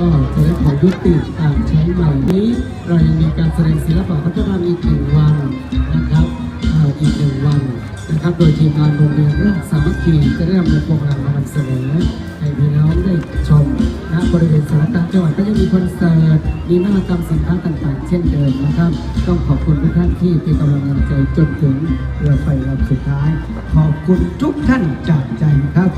ก็จะได้ขอยุติการใช้ใหม่นี้ เรายังมีการแสดงศิลปะวัฒนธรรมอีกหนึ่งวันนะครับอีกหนึ่งวันนะครับ โดยทีมงานโรงเรียนราชสามัคคีจะได้นำโปรแกรมมานำเสนอให้พี่น้องได้ชมณบริเวณสารกลางจังหวัดก็ยังมีคอนเสิร์ตมีนวัตกรรมสินค้าต่างๆ เช่นเดิมนะครับ ต้องขอบคุณทุกท่านที่เป็นกำลังใจจนถึงเรือไฟลำสุดท้าย ขอบคุณทุกท่านจากใจครับ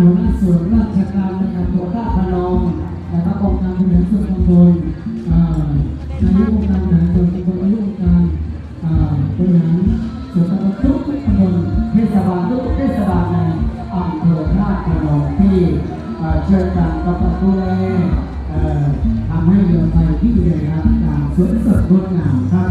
หัวหน้าส่วนราชการในอำเภอท่าพนมนะครับองค์การบริหารส่วนตำบลนายกองค์การบริหารส่วนตำบลนายกองค์การบริหารส่วนตำบลทุกตำบลเทศบาลทุกเทศบาลในอำเภอท่าพนมที่เชิญกันกับดูแลเอ่อทำให้เรือไฟที่เรือครับสวยสดงดงามครับ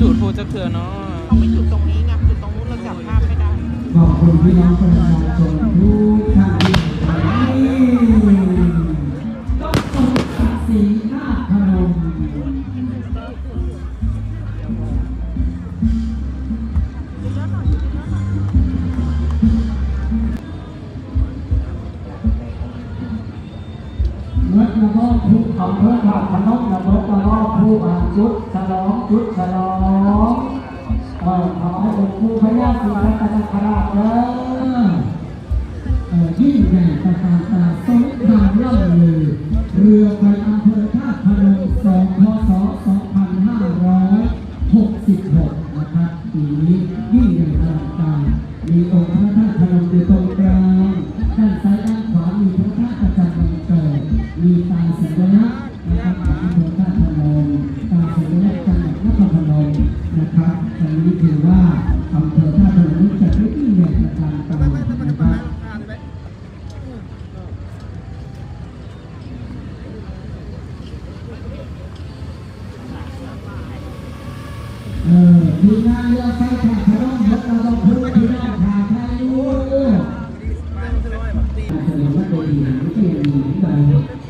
จุดโพจะเถื่อเนาะเขาไม่จุดตรงนี้ไงจุดตรงนู้นเราจับภาพไม่ได้ขอบคุณพี่น้องประชาชนทุกท่านที่ต้องสมศักดิ์ศรีหน้าพนมเมื่อกระบอกภูเขาเมื่อ จุดฉลองจุดฉลองเออขอให้องค์ปู่พญาศรีสัตนคราชเด้อเออยิ่งใหญ่ตระการตาสงครามล่าเลยเรือไปอำเภอท่าพนมสองพศ2566 นะครับปีนี้ยิ่งใหญ่ตระการตามีองค์พระ ทีมงานเรือไฟขกพร้อมยกระดับพื้นที่น้องขาไทยรู้เฉลิมพระเกียรติไม่ใช่มีเหมือนเดิม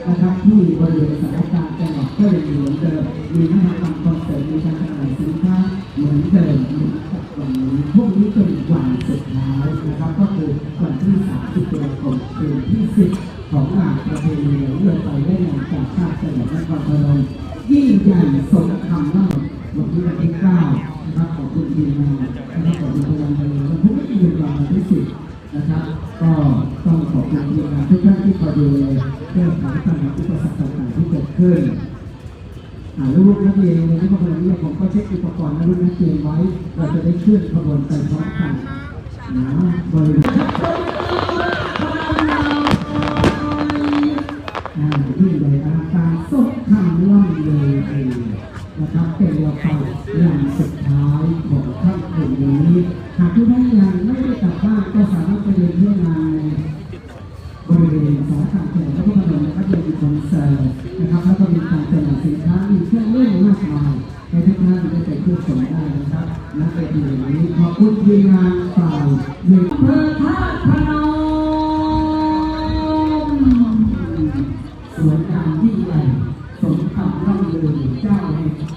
นะครับที่บริเวณสารกลางจังหวัดก็ยังมีเหมือนเดิมมีนวัตกรรมคอนเสิร์ตมีการจำหน่ายสินค้าเหมือนเดิมนะครับวันนี้พวกนี้เป็นวันสุดท้ายนะครับก็คือวันที่ 30ตุลาคมคืนที่ 10 ของงานประเพณีเรือไฟได้งานจากชาติจังหวัดนครพนมยิ่งใหญ่สมคำล่ำวันที่วันที่เก้า นะครับขอบคุณทีมงานนะครับขอบคุณพลังงานและผู้ที่มีความที่สิบนะครับ ก็ต้องขอบคุณทีมงานทุกท่านที่คอยดูแลแก้ไขปัญหาอุปสรรคต่างๆที่เกิดขึ้นอ่าลูกนักเรียนในที่ขบวนนี้ผมก็เช็คอุปกรณ์ละลูกนักเรียนไว้ เราจะได้เคลื่อนขบวนไปพร้อมกันนะบริเวณ อย่างสุดท้ายของค่ำคืนนี้ หากทุกท่านยังไม่ได้กลับบ้านก็สามารถไปเดินเที่ยวงานในบริเวณสารกลางจังหวัดนครพนมนะครับยังมีคอนเสิร์ตนะครับแล้วก็มีการจำหน่ายสินค้ามีเครื่องเล่นมากมายให้ทุกท่านได้ไปเที่ยวชมได้นะครับณเวทีแห่งนี้ขอบคุณทีมงาน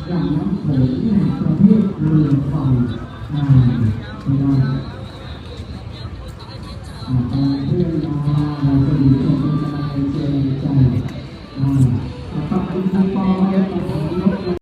อย่างน้ำโขงที่ประเทศเรือไฟมาไม่ได้แต่เพื่อนน้อง